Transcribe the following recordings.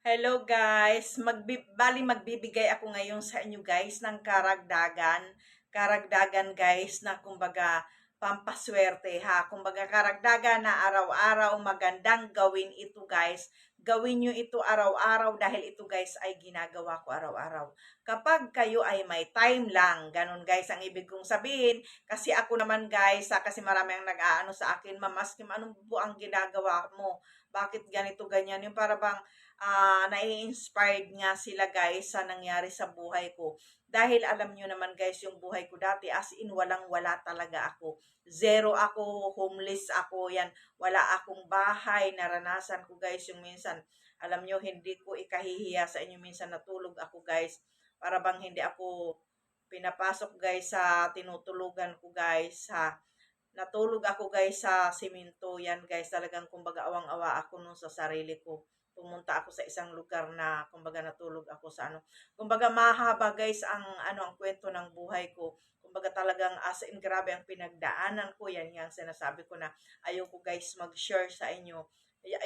Hello guys, Magbi bali magbibigay ako ngayon sa inyo guys ng karagdagan. Karagdagan guys na kumbaga pampaswerte ha. Kumbaga karagdagan na araw-araw magandang gawin ito guys. Gawin nyo ito araw-araw dahil ito guys ay ginagawa ko araw-araw. Kapag kayo ay may time lang, ganun guys ang ibig kong sabihin. Kasi ako naman guys, ha, kasi marami ang nag-aano sa akin, mamaskim, anong po ang ginagawa mo? Bakit ganito ganyan? Yung para bang ah, nai-inspired nga sila guys sa nangyari sa buhay ko. Dahil alam nyo naman guys, yung buhay ko dati, as in walang wala talaga ako. Zero ako, homeless ako, yan. Wala akong bahay, naranasan ko guys yung minsan. Alam nyo, hindi ko ikahihiya sa inyo minsan natulog ako guys. Para bang hindi ako pinapasok guys sa tinutulugan ko guys sa natulog ako guys sa simento yan guys talagang kumbaga awang-awa ako nun sa sarili ko pumunta ako sa isang lugar na kumbaga natulog ako sa ano. Kumbaga mahaba guys ang ano ang kwento ng buhay ko. Kumbaga talagang as in grabe ang pinagdaanan ko. Yan yung sinasabi ko na ayoko guys mag-share sa inyo.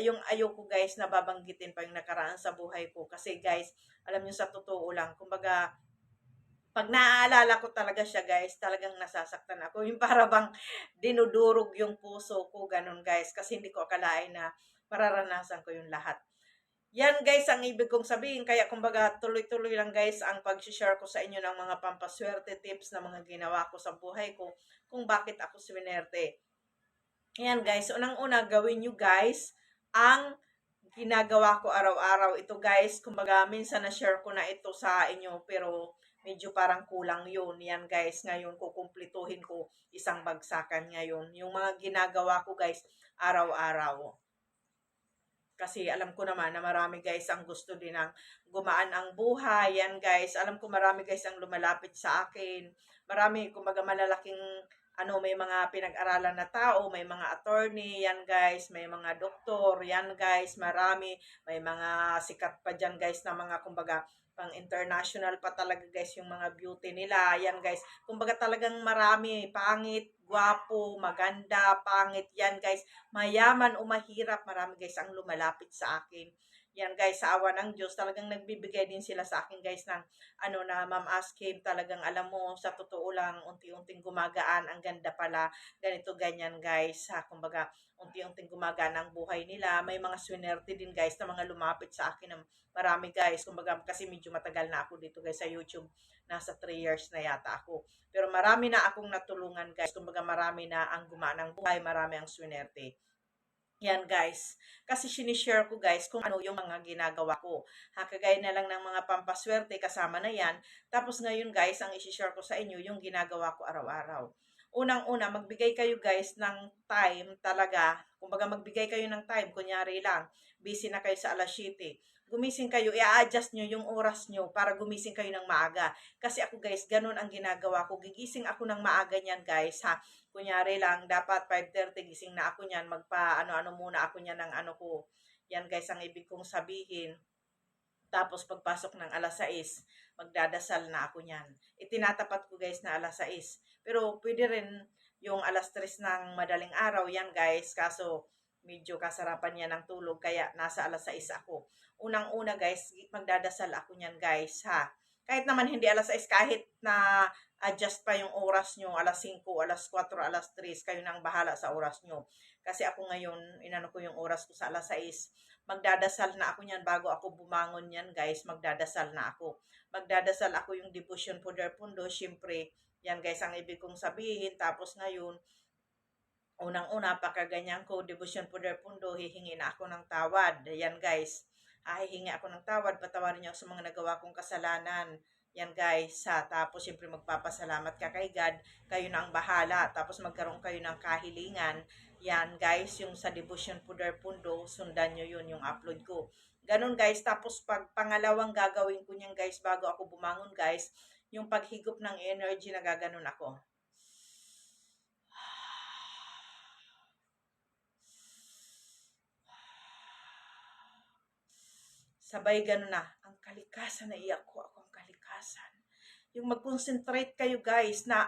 Yung ayoko guys na babanggitin pa yung nakaraan sa buhay ko. Kasi guys, alam niyo sa totoo lang, kumbaga pag naaalala ko talaga siya guys, talagang nasasaktan ako. Yung para bang dinudurog yung puso ko, ganun guys. Kasi hindi ko akalain na mararanasan ko yung lahat. Yan guys ang ibig kong sabihin. Kaya kumbaga tuloy-tuloy lang guys ang pag-share ko sa inyo ng mga pampaswerte tips na mga ginawa ko sa buhay ko kung bakit ako swinerte. Yan guys, unang-una gawin nyo guys ang ginagawa ko araw-araw. Ito guys, kumbaga minsan na-share ko na ito sa inyo pero medyo parang kulang yun. Yan guys, ngayon kukumplituhin ko isang bagsakan ngayon. Yung mga ginagawa ko guys, araw-araw. Kasi alam ko naman na marami guys ang gusto din ng gumaan ang buhay. Yan guys, alam ko marami guys ang lumalapit sa akin. Marami, kumbaga malalaking ano, may mga pinag-aralan na tao, may mga attorney, yan guys, may mga doktor, yan guys, marami, may mga sikat pa dyan guys na mga kumbaga pang international pa talaga guys yung mga beauty nila, yan guys, kumbaga talagang marami, pangit, gwapo, maganda, pangit, yan guys, mayaman o mahirap, marami guys ang lumalapit sa akin. Yan guys, sa awa ng Diyos, talagang nagbibigay din sila sa akin guys ng ano na Ma'am Askim, talagang alam mo, sa totoo lang, unti-unting gumagaan, ang ganda pala, ganito ganyan guys, ha, kumbaga, unti-unting gumagaan ang buhay nila. May mga swinerte din guys na mga lumapit sa akin ng marami guys, kumbaga kasi medyo matagal na ako dito guys sa YouTube, nasa 3 years na yata ako. Pero marami na akong natulungan guys, kumbaga marami na ang gumaan ng buhay, marami ang swinerte. Yan guys. Kasi sinishare ko guys kung ano yung mga ginagawa ko. Ha, kagaya na lang ng mga pampaswerte kasama na yan. Tapos ngayon guys, ang isishare ko sa inyo yung ginagawa ko araw-araw. Unang-una, magbigay kayo guys ng time talaga. Kumbaga magbigay kayo ng time. Kunyari lang, busy na kayo sa alas 7. Gumising kayo, i-adjust nyo yung oras nyo para gumising kayo ng maaga. Kasi ako guys, ganun ang ginagawa ko. Gigising ako ng maaga niyan guys ha kunyari lang, dapat 5.30 gising na ako niyan, magpa ano-ano muna ako niyan ng ano ko. Yan guys, ang ibig kong sabihin. Tapos pagpasok ng alas 6, magdadasal na ako niyan. Itinatapat ko guys na alas 6. Pero pwede rin yung alas 3 ng madaling araw, yan guys. Kaso medyo kasarapan niya ng tulog, kaya nasa alas 6 ako. Unang-una guys, magdadasal ako niyan guys ha. Kahit naman hindi alas 6, kahit na adjust pa yung oras nyo, alas 5, alas 4, alas 3, kayo nang bahala sa oras nyo. Kasi ako ngayon, inano ko yung oras ko sa alas 6, magdadasal na ako niyan bago ako bumangon yan guys, magdadasal na ako. Magdadasal ako yung devotion puder pundo, syempre, yan guys ang ibig kong sabihin. Tapos ngayon, unang-una, pagkaganyan ko, devotion puder pundo, hihingi na ako ng tawad. Yan guys, ah, hihingi ako ng tawad, patawarin niyo ako sa mga nagawa kong kasalanan yan guys, ha. Tapos siyempre magpapasalamat ka kay God. Kayo na ang bahala. Tapos magkaroon kayo ng kahilingan. Yan guys, yung sa Devotion Puder Pundo, sundan nyo yun yung upload ko. Ganun guys, tapos pag pangalawang gagawin ko niyan guys, bago ako bumangon guys, yung paghigop ng energy na gaganon ako. Sabay ganun na, ang kalikasan na iyak ko, ako ang kalikasan. Yung mag-concentrate kayo guys na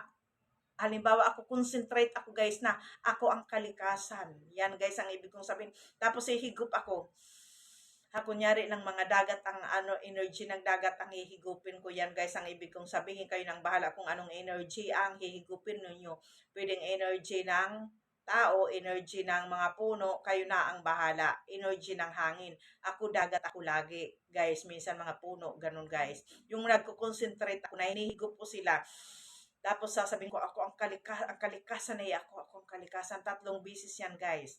halimbawa ako concentrate ako guys na ako ang kalikasan. Yan guys ang ibig kong sabihin. Tapos ihigop ako. Ha, kunyari ng mga dagat ang ano energy ng dagat ang hihigupin ko yan guys ang ibig kong sabihin kayo nang bahala kung anong energy ang hihigupin ninyo pwedeng energy ng tao, energy ng mga puno, kayo na ang bahala. Energy ng hangin. Ako dagat ako lagi. Guys, minsan mga puno, ganun guys. Yung nagko-concentrate ako, na hinihigop ko sila. Tapos sasabihin ko, ako ang, kalika, ang kalikasan ay ako, ako ang kalikasan. Tatlong bisis yan guys.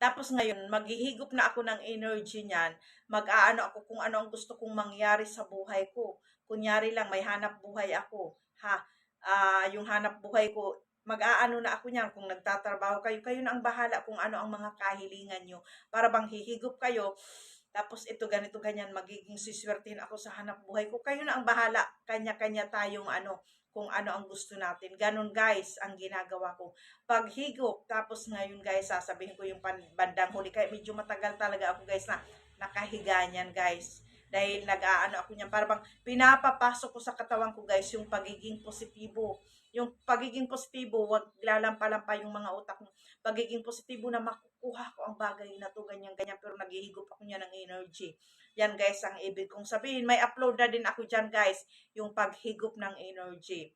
Tapos ngayon, maghihigop na ako ng energy niyan. Mag-aano ako kung ano ang gusto kong mangyari sa buhay ko. Kunyari lang, may hanap buhay ako. Ha? Ah, yung hanap buhay ko, mag-aano na ako niyan kung nagtatrabaho kayo. Kayo na ang bahala kung ano ang mga kahilingan nyo. Para bang hihigop kayo, tapos ito ganito ganyan, magiging siswertin ako sa hanap buhay ko. Kayo na ang bahala. Kanya-kanya tayong ano, kung ano ang gusto natin. Ganon guys, ang ginagawa ko. Paghigop, tapos ngayon guys, sasabihin ko yung bandang huli. Kaya medyo matagal talaga ako guys na nakahiga niyan guys. Dahil nag-aano ako niyan. Para bang pinapapasok ko sa katawan ko guys yung pagiging positibo. Yung pagiging positibo, wag lalampa-lampa yung mga utak mo. Pagiging positibo na makukuha ko ang bagay na to, ganyan-ganyan. Pero naghihigop ako niya ng energy. Yan guys, ang ibig kong sabihin. May upload na din ako dyan guys, yung paghigop ng energy.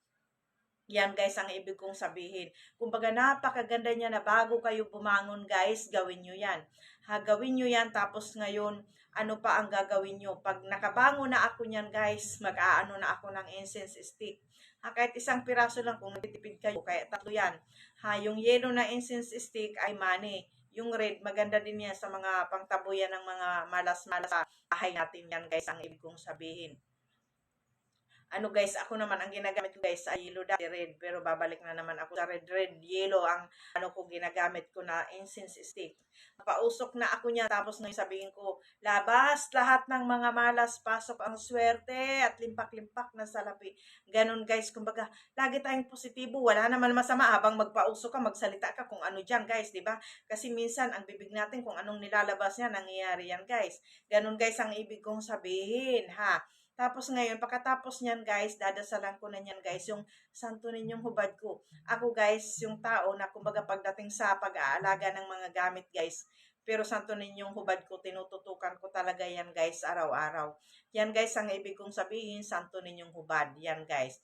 Yan guys, ang ibig kong sabihin. Kumbaga napakaganda niya na bago kayo bumangon guys, gawin nyo yan. Ha, gawin nyo yan, tapos ngayon, ano pa ang gagawin nyo? Pag nakabangon na ako niyan guys, mag-aano na ako ng incense stick. Ha, kahit isang piraso lang kung nagtitipid kayo, kaya tatlo yan. Ha, yung yellow na incense stick ay money. Yung red, maganda din yan sa mga pangtabuyan ng mga malas-malas bahay natin yan guys, ang ibig kong sabihin. Ano guys, ako naman ang ginagamit ko guys ay yellow dati red, pero babalik na naman ako sa red, red, yellow ang ano ko ginagamit ko na incense stick. Pausok na ako niya, tapos ngayon sabihin ko, labas lahat ng mga malas, pasok ang swerte at limpak-limpak na salapi. Ganon guys, kumbaga, lagi tayong positibo, wala naman masama habang magpausok ka, magsalita ka kung ano dyan guys, ba? Kasi minsan ang bibig natin kung anong nilalabas niya, nangyayari yan guys. Ganon guys ang ibig kong sabihin, ha? Tapos ngayon, pagkatapos niyan guys, dadasalan ko na niyan guys, yung santo ninyong hubad ko. Ako guys, yung tao na kumbaga pagdating sa pag-aalaga ng mga gamit guys, pero santo ninyong hubad ko, tinututukan ko talaga yan guys, araw-araw. Yan guys, ang ibig kong sabihin, santo ninyong hubad. Yan guys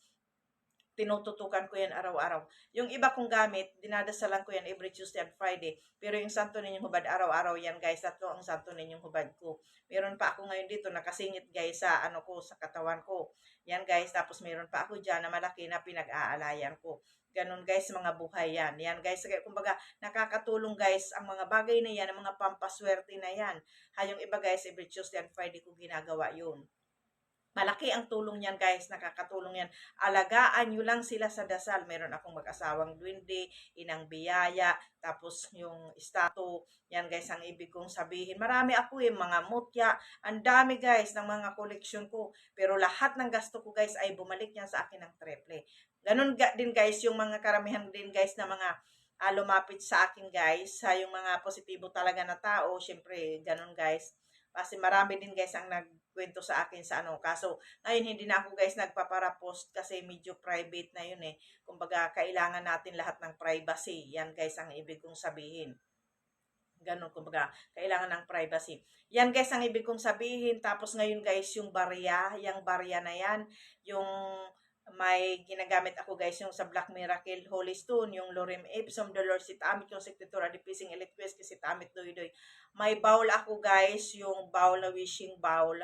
tinututukan ko yan araw-araw. Yung iba kong gamit, dinadasalan ko yan every Tuesday and Friday. Pero yung santo ninyong hubad, araw-araw yan guys. Tatlo ang santo ninyong hubad ko. Meron pa ako ngayon dito, nakasingit guys sa ano ko, sa katawan ko. Yan guys, tapos meron pa ako dyan na malaki na pinag-aalayan ko. Ganon guys, mga buhay yan. Yan guys, kumbaga nakakatulong guys ang mga bagay na yan, ang mga pampaswerte na yan. Ha, yung iba guys, every Tuesday and Friday ko ginagawa yun. Malaki ang tulong niyan guys, nakakatulong yan. Alagaan nyo lang sila sa dasal. Meron akong mag-asawang duwende, inang biyaya, tapos yung estato. Yan guys ang ibig kong sabihin. Marami ako eh, mga mutya. Ang dami guys ng mga koleksyon ko. Pero lahat ng gasto ko guys ay bumalik yan sa akin ng triple. Ganun ga- din guys, yung mga karamihan din guys na mga ah, lumapit sa akin guys. Ha, yung mga positibo talaga na tao, syempre ganun guys. Kasi marami din guys ang nagkwento sa akin sa ano. Kaso ngayon hindi na ako guys nagpapara-post kasi medyo private na yun eh. Kumbaga kailangan natin lahat ng privacy. Yan guys ang ibig kong sabihin. Ganun, kumbaga, kailangan ng privacy. Yan guys ang ibig kong sabihin. Tapos ngayon guys, yung barya, yung barya na yan, yung may ginagamit ako guys yung sa Black Miracle Holy Stone, yung Lorem Ipsum, Dolores Sit Amit, yung Secretor Adipising Electwes, kasi Tamit Doy Doy. May bowl ako guys, yung bowl na wishing bowl.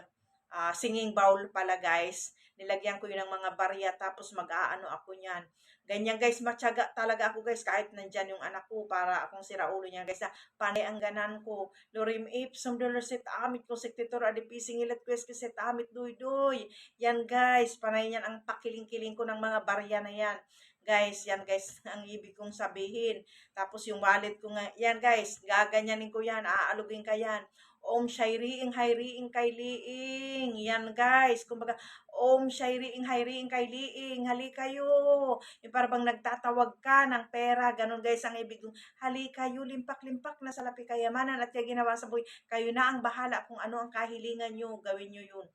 Ah singing bowl pala guys. Nilagyan ko yun ng mga barya tapos mag-aano ako niyan. Ganyan guys, matyaga talaga ako guys kahit nandyan yung anak ko para akong siraulo niya guys na panay ang ganan ko. Lorim ipsum dollar set amit ko sektitor adipising ilat quest set amit doy doy. Yan guys, panay yan ang pakiling-kiling ko ng mga barya na yan. Guys, yan guys, ang ibig kong sabihin. Tapos yung wallet ko nga, yan guys, gaganyanin ko yan, aalugin ka yan. Om Shairiing Hairiing kay Liing. Yan guys. Kumbaga, Om Shairiing Hairiing kay Liing. Hali kayo. Yung parang bang nagtatawag ka ng pera. Ganon guys ang ibig kong, hali kayo, limpak-limpak na sa lapi kayamanan at kaya ginawa sa buhay. Kayo na ang bahala kung ano ang kahilingan nyo. Gawin nyo yun.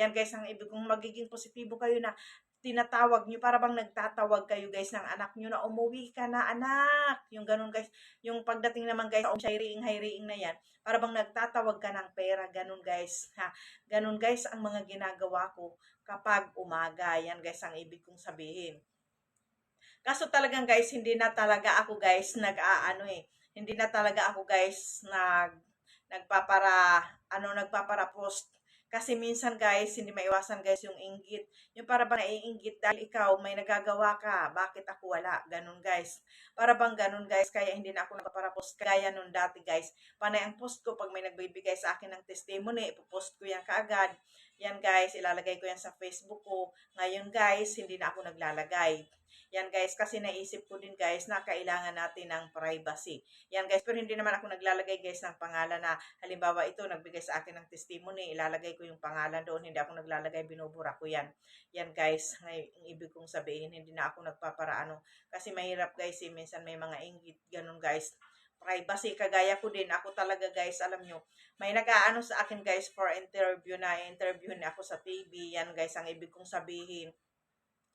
Yan guys ang ibig kong magiging positibo kayo na tinatawag nyo, para bang nagtatawag kayo guys ng anak nyo na umuwi ka na anak. Yung ganun guys, yung pagdating naman guys, sa hiring, hiring na yan, para bang nagtatawag ka ng pera, ganun guys. Ha? Ganun guys ang mga ginagawa ko kapag umaga. Yan guys ang ibig kong sabihin. Kaso talagang guys, hindi na talaga ako guys nag-aano eh. Hindi na talaga ako guys nag nagpapara ano nagpapara post kasi minsan guys, hindi maiwasan guys yung inggit. Yung para bang naiinggit dahil ikaw may nagagawa ka, bakit ako wala? Ganun guys. Para bang ganun guys, kaya hindi na ako nagpapara-post kaya nung dati guys. Panay ang post ko pag may nagbibigay sa akin ng testimony, ipopost ko yan kaagad. Yan guys, ilalagay ko yan sa Facebook ko. Ngayon guys, hindi na ako naglalagay. Yan guys, kasi naisip ko din guys na kailangan natin ng privacy. Yan guys, pero hindi naman ako naglalagay guys ng pangalan na halimbawa ito, nagbigay sa akin ng testimony, ilalagay ko yung pangalan doon, hindi ako naglalagay, binubura ko yan. Yan guys, ngay- ang ibig kong sabihin, hindi na ako nagpaparaano. Kasi mahirap guys, eh, minsan may mga inggit, ganun guys. Privacy, kagaya ko din, ako talaga guys, alam nyo, may nag-aano sa akin guys for interview na, interview na ako sa TV, yan guys, ang ibig kong sabihin,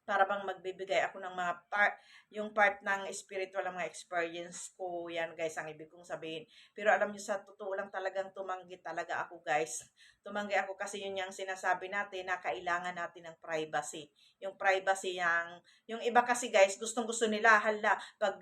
para bang magbibigay ako ng mga part, yung part ng spiritual mga experience ko, yan guys, ang ibig kong sabihin. Pero alam niyo sa totoo lang talagang tumanggi talaga ako guys. Tumanggi ako kasi yun yung sinasabi natin na kailangan natin ng privacy. Yung privacy yang, yung iba kasi guys, gustong gusto nila, hala, pag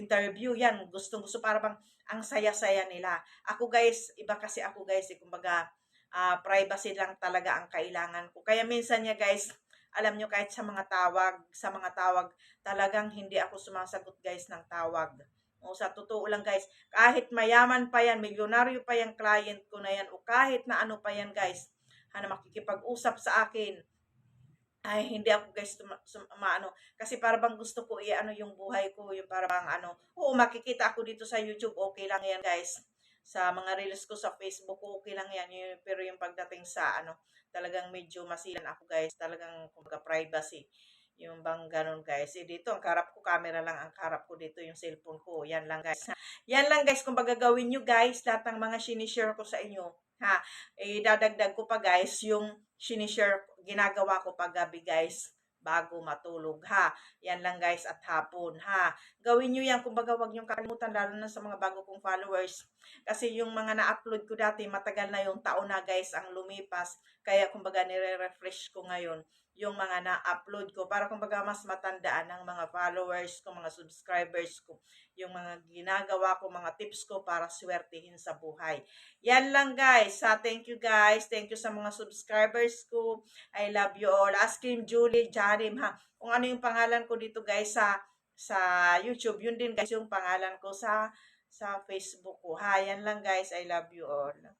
mag-interview yan, gustong gusto para bang ang saya-saya nila. Ako guys, iba kasi ako guys, eh, kumbaga, ah, privacy lang talaga ang kailangan ko. Kaya minsan niya guys, alam nyo kahit sa mga tawag, sa mga tawag, talagang hindi ako sumasagot guys ng tawag. O sa totoo lang guys, kahit mayaman pa yan, milyonaryo pa yan client ko na yan, o kahit na ano pa yan guys, na makikipag-usap sa akin, ay hindi ako guys maano kasi para bang gusto ko i-ano yung buhay ko yung para bang ano oo makikita ako dito sa YouTube okay lang yan guys. Sa mga reels ko sa Facebook okay lang yan yun, pero yung pagdating sa ano talagang medyo masilan ako guys talagang kumbaga privacy yung bang ganun guys. Eh dito ang karap ko camera lang ang karap ko dito yung cellphone ko yan lang guys. Yan lang guys kung gagawin nyo guys lahat ng mga sinishare ko sa inyo ha eh dadagdag ko pa guys yung sinishare ginagawa ko pag gabi guys bago matulog ha. Yan lang guys at hapon ha. Gawin nyo yan kumbaga wag nyo kakalimutan lalo na sa mga bago kong followers. Kasi yung mga na-upload ko dati matagal na yung taon na guys ang lumipas. Kaya kumbaga nire-refresh ko ngayon yung mga na-upload ko para kumbaga mas matandaan ng mga followers ko, mga subscribers ko, yung mga ginagawa ko, mga tips ko para swertihin sa buhay. Yan lang guys. Ha? Thank you guys. Thank you sa mga subscribers ko. I love you all. Ask him Julie Jarim ha. Kung ano yung pangalan ko dito guys sa sa YouTube, yun din guys yung pangalan ko sa sa Facebook ko. Ha, yan lang guys. I love you all.